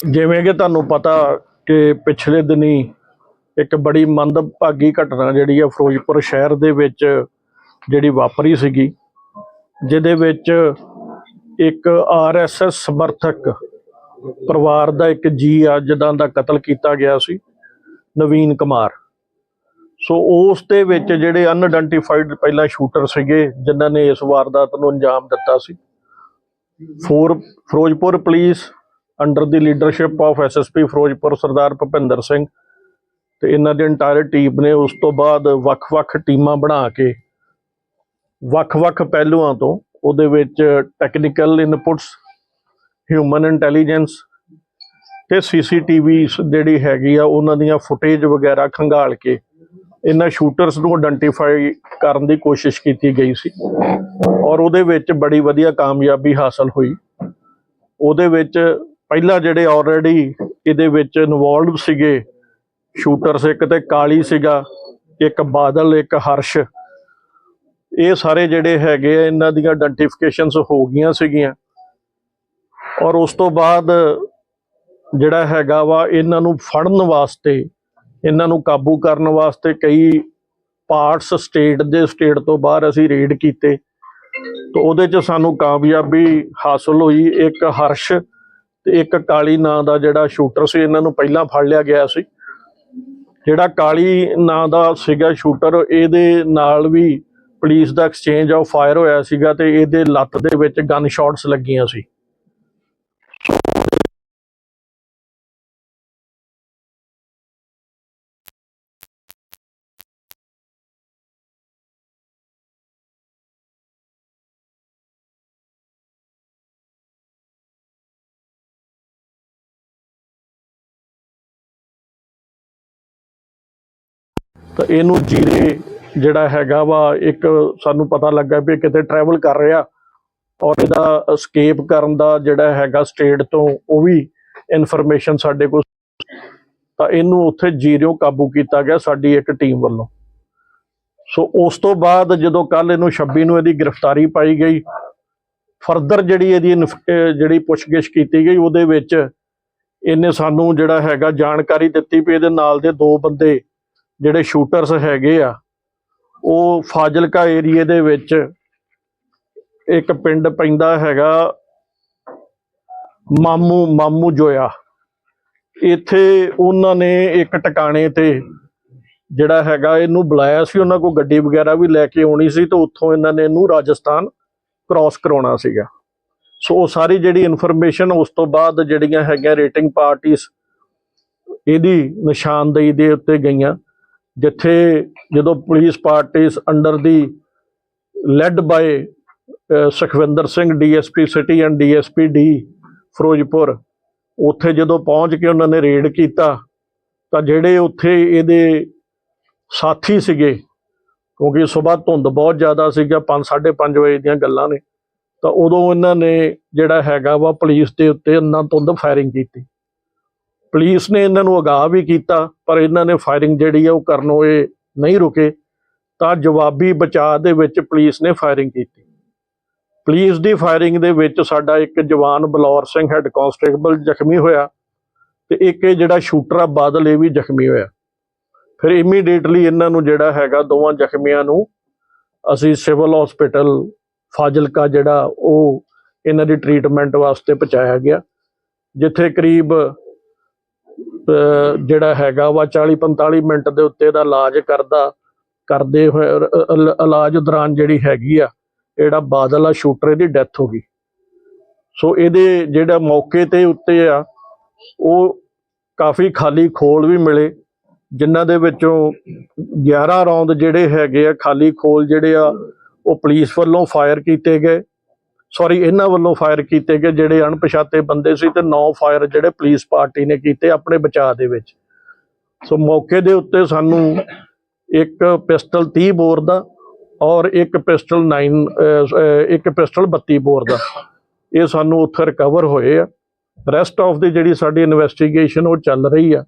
ਜਿਵੇਂ ਕਿ ਤੁਹਾਨੂੰ ਪਤਾ ਕਿ ਪਿਛਲੇ ਦਿਨੀ ਇੱਕ ਬੜੀ ਮੰਦਭਾਗੀ ਘਟਨਾ ਜਿਹੜੀ ਆ ਫਿਰੋਜ਼ਪੁਰ ਸ਼ਹਿਰ ਦੇ ਵਿੱਚ ਜਿਹੜੀ ਵਾਪਰੀ ਸੀਗੀ, ਜਿਹਦੇ ਵਿੱਚ ਇੱਕ ਆਰਐਸਐਸ ਸਮਰਥਕ ਪਰਿਵਾਰ ਦਾ ਇੱਕ ਜੀ ਆ ਜਿੱਦਾਂ ਦਾ ਕਤਲ ਕੀਤਾ ਗਿਆ ਸੀ, ਨਵੀਨ ਕੁਮਾਰ। ਸੋ ਉਸ ਦੇ ਵਿੱਚ ਜਿਹੜੇ ਅਨਆਇਡੈਂਟੀਫਾਈਡ ਪਹਿਲਾਂ ਸ਼ੂਟਰ ਸੀਗੇ, ਜਿਨ੍ਹਾਂ ਨੇ ਇਸ ਵਾਰਦਾਤ ਨੂੰ ਅੰਜਾਮ ਦਿੱਤਾ ਸੀ। For Ferozepur police under the leadership of SSP Ferozepur Sardar Bhupinder Singh ਤੇ ਇਹਨਾਂ ਦੀ ਇੰਟਾਇਰ ਟੀਮ ਨੇ ਉਸ ਤੋਂ ਬਾਅਦ ਵੱਖ-ਵੱਖ ਟੀਮਾਂ ਬਣਾ ਕੇ ਵੱਖ-ਵੱਖ ਪਹਿਲੂਆਂ ਤੋਂ ਉਹਦੇ ਵਿੱਚ ਟੈਕਨੀਕਲ ਇਨਪੁਟਸ ਹਿਊਮਨ ਇੰਟੈਲੀਜੈਂਸ ਤੇ ਸੀਸੀਟੀਵੀ ਜਿਹੜੀ ਹੈਗੀ ਆ ਉਹਨਾਂ ਦੀਆਂ ਫੁਟੇਜ ਵਗੈਰਾ ਖੰਗਾਲ ਕੇ ਇਹਨਾਂ ਸ਼ੂਟਰਸ ਨੂੰ ਆਇਡੈਂਟੀਫਾਈ ਕਰਨ ਦੀ ਕੋਸ਼ਿਸ਼ ਕੀਤੀ ਗਈ ਸੀ ਔਰ ਉਹਦੇ ਵਿੱਚ ਬੜੀ ਵਧੀਆ ਕਾਮਯਾਬੀ ਹਾਸਲ ਹੋਈ। ਉਹਦੇ ਵਿੱਚ ਪਹਿਲਾਂ ਜਿਹੜੇ ਆਲਰੇਡੀ ਇਹਦੇ ਵਿੱਚ ਇਨਵੋਲਵ ਸੀਗੇ ਸ਼ੂਟਰਸ ਇੱਕ ਤੇ ਕਾਲੀ ਸੀਗਾ, ਇੱਕ ਬਾਦਲ, ਇੱਕ ਹਰਸ਼, ਇਹ ਸਾਰੇ ਜਿਹੜੇ ਹੈਗੇ ਆ, ਇਹਨਾਂ ਦੀਆਂ ਆਇਡੈਂਟੀਫਿਕੇਸ਼ਨਸ ਹੋ ਗਈਆਂ ਸੀਗੀਆਂ। ਔਰ ਉਸ ਤੋਂ ਬਾਅਦ ਜਿਹੜਾ ਹੈਗਾ ਵਾ, ਇਹਨਾਂ ਨੂੰ ਫੜਨ ਵਾਸਤੇ, ਇਹਨਾਂ ਨੂੰ ਕਾਬੂ ਕਰਨ ਵਾਸਤੇ ਕਈ ਪਾਰਟਸ ਸਟੇਟ ਦੇ ਸਟੇਟ ਤੋਂ ਬਾਹਰ ਅਸੀਂ ਰੇਡ ਕੀਤੇ। ਤੇ ਉਹਦੇ 'ਚ ਸਾਨੂੰ ਕਾਮਯਾਬੀ ਹਾਸਲ ਹੋਈ, ਇੱਕ ਹਰਸ਼ ਤੇ ਇੱਕ ਕਾਲੀ ਨਾਂ ਦਾ ਜਿਹੜਾ ਸ਼ੂਟਰ ਸੀ, ਇਹਨਾਂ ਨੂੰ ਪਹਿਲਾਂ ਫੜ ਲਿਆ ਗਿਆ ਸੀ। ਜਿਹੜਾ ਕਾਲੀ ਨਾਂ ਦਾ ਸੀਗਾ ਸ਼ੂਟਰ, ਇਹਦੇ ਨਾਲ ਵੀ ਪੁਲਿਸ ਦਾ ਐਕਸਚੇਂਜ ਆਫ ਫਾਇਰ ਹੋਇਆ ਸੀਗਾ ਤੇ ਇਹਦੇ ਲੱਤ ਦੇ ਵਿੱਚ ਗਨ ਸ਼ਾਟਸ ਲੱਗੀਆਂ ਸੀ। ਤਾਂ ਇਹਨੂੰ ਜੀਰੇ ਜਿਹੜਾ ਹੈਗਾ ਵਾ, ਇੱਕ ਸਾਨੂੰ ਪਤਾ ਲੱਗਾ ਵੀ ਇਹ ਕਿਤੇ ਟਰੈਵਲ ਕਰ ਰਿਹਾ। ਔਰ ਇਹਦਾ escape ਕਰਨ ਦਾ ਜਿਹੜਾ ਹੈਗਾ ਸਟੇਟ ਤੋਂ ਉਹ ਵੀ ਇਨਫੋਰਮੇਸ਼ਨ ਸਾਡੇ ਕੋਲ। ਤਾਂ ਇਹਨੂੰ ਉੱਥੇ ਜੀਰਿਓ ਕਾਬੂ ਕੀਤਾ ਗਿਆ ਸਾਡੀ ਇੱਕ ਟੀਮ ਵੱਲੋਂ। ਸੋ ਉਸ ਤੋਂ ਬਾਅਦ ਜਦੋਂ ਕੱਲ ਇਹਨੂੰ 26 ਨੂੰ ਇਹਦੀ ਗ੍ਰਿਫਤਾਰੀ ਪਾਈ ਗਈ ਫਰਦਰ ਜਿਹੜੀ ਇਹਦੀ ਇਨਫ- ਜਿਹੜੀ ਪੁੱਛਗਿੱਛ ਕੀਤੀ ਗਈ, ਉਹਦੇ ਵਿੱਚ ਇਹਨੇ ਸਾਨੂੰ ਜਿਹੜਾ ਹੈਗਾ ਜਾਣਕਾਰੀ ਦਿੱਤੀ ਵੀ ਇਹਦੇ ਨਾਲ ਦੇ ਦੋ ਬੰਦੇ ਜਿਹੜੇ ਸ਼ੂਟਰਸ ਹੈਗੇ ਆ, ਉਹ ਫਾਜ਼ਿਲਕਾ ਏਰੀਏ ਦੇ ਵਿੱਚ ਇੱਕ ਪਿੰਡ ਪੈਂਦਾ ਹੈਗਾ ਮਾਮੂ ਮਾਮੂ ਜੋਇਆ। ਇੱਥੇ ਉਹਨਾਂ ਨੇ ਇੱਕ ਟਿਕਾਣੇ ਤੇ ਜਿਹੜਾ ਹੈਗਾ ਇਹਨੂੰ ਬੁਲਾਇਆ ਸੀ, ਉਹਨਾਂ ਕੋਲ ਗੱਡੀ ਵਗੈਰਾ ਵੀ ਲੈ ਕੇ ਆਉਣੀ ਸੀ ਤੇ ਉੱਥੋਂ ਇਹਨਾਂ ਨੇ ਇਹਨੂੰ ਰਾਜਸਥਾਨ ਕ੍ਰਾਸ ਕਰਾਉਣਾ ਸੀਗਾ। ਸੋ ਉਹ ਸਾਰੀ ਜਿਹੜੀ ਇਨਫੋਰਮੇਸ਼ਨ ਉਸ ਤੋਂ ਬਾਅਦ ਜਿਹੜੀਆਂ ਹੈਗੀਆਂ ਰੇਟਿੰਗ ਪਾਰਟੀਆਂ ਇਹਦੀ ਨਿਸ਼ਾਨਦੇਹੀ ਦੇ ਉੱਤੇ ਗਈਆਂ। ਜਿੱਥੇ ਜਦੋਂ ਪੁਲਿਸ ਪਾਰਟੀਆਂ under the led by Sukhwinder Singh DSP city and DSP D Ferozepur, ਉੱਥੇ ਜਦੋਂ ਪਹੁੰਚ ਕੇ ਉਹਨਾਂ ਨੇ ਰੇਡ ਕੀਤਾ, ਤਾਂ ਜਿਹੜੇ ਉੱਥੇ ਇਹਦੇ ਸਾਥੀ ਸੀਗੇ, ਕਿਉਂਕਿ ਸਵੇਰ ਧੁੰਦ ਬਹੁਤ ਜ਼ਿਆਦਾ ਸੀਗਾ 5:30 ਵਜੇ ਦੀਆਂ ਗੱਲਾਂ ਨੇ, ਤਾਂ ਉਦੋਂ ਇਹਨਾਂ ਨੇ ਜਿਹੜਾ ਹੈਗਾ ਵਾ ਪੁਲਿਸ ਦੇ ਉੱਤੇ ਅੰਨਾ ਧੁੰਦ ਫਾਇਰਿੰਗ ਕੀਤੀ। ਪੁਲਿਸ ਨੇ ਇਹਨਾਂ ਨੂੰ ਅਗਾਹ ਵੀ ਕੀਤਾ, ਪਰ ਇਹਨਾਂ ਨੇ ਫਾਇਰਿੰਗ ਜਿਹੜੀ ਆ ਉਹ ਕਰਨੋਂ ਇਹ ਨਹੀਂ ਰੁਕੇ। ਤਾਂ ਜਵਾਬੀ ਬਚਾਅ ਦੇ ਵਿੱਚ ਪੁਲਿਸ ਨੇ ਫਾਇਰਿੰਗ ਕੀਤੀ। ਪੁਲਿਸ ਦੀ ਫਾਇਰਿੰਗ ਦੇ ਵਿੱਚ ਸਾਡਾ ਇੱਕ ਜਵਾਨ ਬਲੌਰ ਸਿੰਘ ਹੈੱਡ ਕਾਂਸਟੇਬਲ ਜ਼ਖਮੀ ਹੋਇਆ ਤੇ ਇੱਕ ਇਹ ਜਿਹੜਾ ਸ਼ੂਟਰ ਆ, ਬਾਦਲ ਇਹ ਵੀ ਜ਼ਖਮੀ ਹੋਇਆ। ਫਿਰ ਇਮੀਡੀਏਟਲੀ ਇਹਨਾਂ ਨੂੰ ਜਿਹੜਾ ਹੈਗਾ ਦੋਵਾਂ ਜ਼ਖਮੀਆਂ ਨੂੰ ਅਸੀਂ ਸਿਵਲ ਹਸਪੀਟਲ ਫਾਜ਼ਿਲਕਾ ਜਿਹੜਾ ਉਹ ਇਹਨਾਂ ਦੀ ਟ੍ਰੀਟਮੈਂਟ ਵਾਸਤੇ ਪਹੁੰਚਾਇਆ ਗਿਆ, ਜਿੱਥੇ ਕਰੀਬ ਜਿਹੜਾ ਹੈਗਾ ਵਾ 40 45 ਮਿੰਟ ਦੇ ਉੱਤੇ ਦਾ ਇਲਾਜ ਕਰਦਾ, ਕਰਦੇ ਹੋਏ ਇਲਾਜ ਦੌਰਾਨ ਜਿਹੜੀ ਹੈਗੀ ਆ ਜਿਹੜਾ ਬਾਦਲ ਆ, ਸ਼ੂਟਰ ਦੀ ਡੈਥ ਹੋ ਗਈ। ਸੋ ਇਹਦੇ ਜਿਹੜਾ ਮੌਕੇ ਤੇ ਉੱਤੇ ਆ, ਉਹ ਕਾਫੀ ਖਾਲੀ ਖੋਲ ਵੀ ਮਿਲੇ, ਜਿਨ੍ਹਾਂ ਦੇ ਵਿੱਚੋਂ 11 ਰੌਂਦ ਜਿਹੜੇ ਹੈਗੇ ਆ, ਖਾਲੀ ਖੋਲ ਜਿਹੜੇ ਆ, ਉਹ ਪੁਲਿਸ ਵੱਲੋਂ ਫਾਇਰ ਕੀਤੇ ਗਏ। ਸੌਰੀ ਇਹਨਾਂ ਵੱਲੋਂ ਫਾਇਰ ਕੀਤੇ ਗਏ ਜਿਹੜੇ ਅਣਪਛਾਤੇ ਬੰਦੇ ਸੀ ਤੇ 9 ਫਾਇਰ ਜਿਹੜੇ ਪੁਲਿਸ ਪਾਰਟੀ ਨੇ ਕੀਤੇ ਆਪਣੇ ਬਚਾਅ ਦੇ ਵਿੱਚ। ਸੋ ਮੌਕੇ ਦੇ ਉੱਤੇ ਸਾਨੂੰ ਇੱਕ ਪਿਸਟਲ 30 ਬੋਰ ਦਾ ਔਰ ਇੱਕ ਪਿਸਟਲ 9 ਇੱਕ ਪਿਸਟਲ 32 ਬੋਰ ਦਾ। ਇਹ ਸਾਨੂੰ ਉੱਥੇ ਰਿਕਵਰ ਹੋਏ ਆ। ਰੈਸਟ ਆਫ ਦੀ ਜਿਹੜੀ ਸਾਡੀ ਇਨਵੈਸਟੀਗੇਸ਼ਨ ਉਹ ਚੱਲ ਰਹੀ ਆ।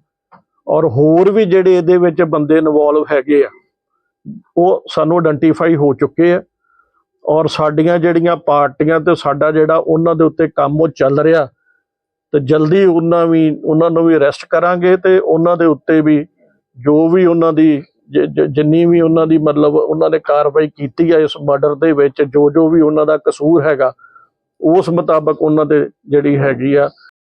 ਔਰ ਹੋਰ ਵੀ ਜਿਹੜੇ ਇਹਦੇ ਵਿੱਚ ਬੰਦੇ ਇਨਵੋਲਵ ਹੈਗੇ ਆ, ਉਹ ਸਾਨੂੰ ਆਇਡੈਂਟੀਫਾਈ ਹੋ ਚੁੱਕੇ ਆ। ਔਰ ਸਾਡੀਆਂ ਜਿਹੜੀਆਂ ਪਾਰਟੀਆਂ ਤੇ ਸਾਡਾ ਜਿਹੜਾ ਉਹਨਾਂ ਦੇ ਉੱਤੇ ਕੰਮ ਉਹ ਚੱਲ ਰਿਹਾ, ਤੇ ਜਲਦੀ ਉਹਨਾਂ ਵੀ, ਉਹਨਾਂ ਨੂੰ ਵੀ ਅਰੈਸਟ ਕਰਾਂਗੇ ਤੇ ਉਹਨਾਂ ਦੇ ਉੱਤੇ ਵੀ ਜੋ ਵੀ ਉਹਨਾਂ ਦੀ ਜ- ਜਿੰਨੀ ਵੀ ਉਹਨਾਂ ਦੀ ਮਤਲਬ ਉਹਨਾਂ ਨੇ ਕਾਰਵਾਈ ਕੀਤੀ ਹੈ ਇਸ ਮਰਡਰ ਦੇ ਵਿੱਚ, ਜੋ ਜੋ ਵੀ ਉਹਨਾਂ ਦਾ ਕਸੂਰ ਹੈਗਾ, ਉਸ ਮੁਤਾਬਕ ਉਹਨਾਂ ਦੇ ਜਿਹੜੀ ਹੈਗੀ ਆ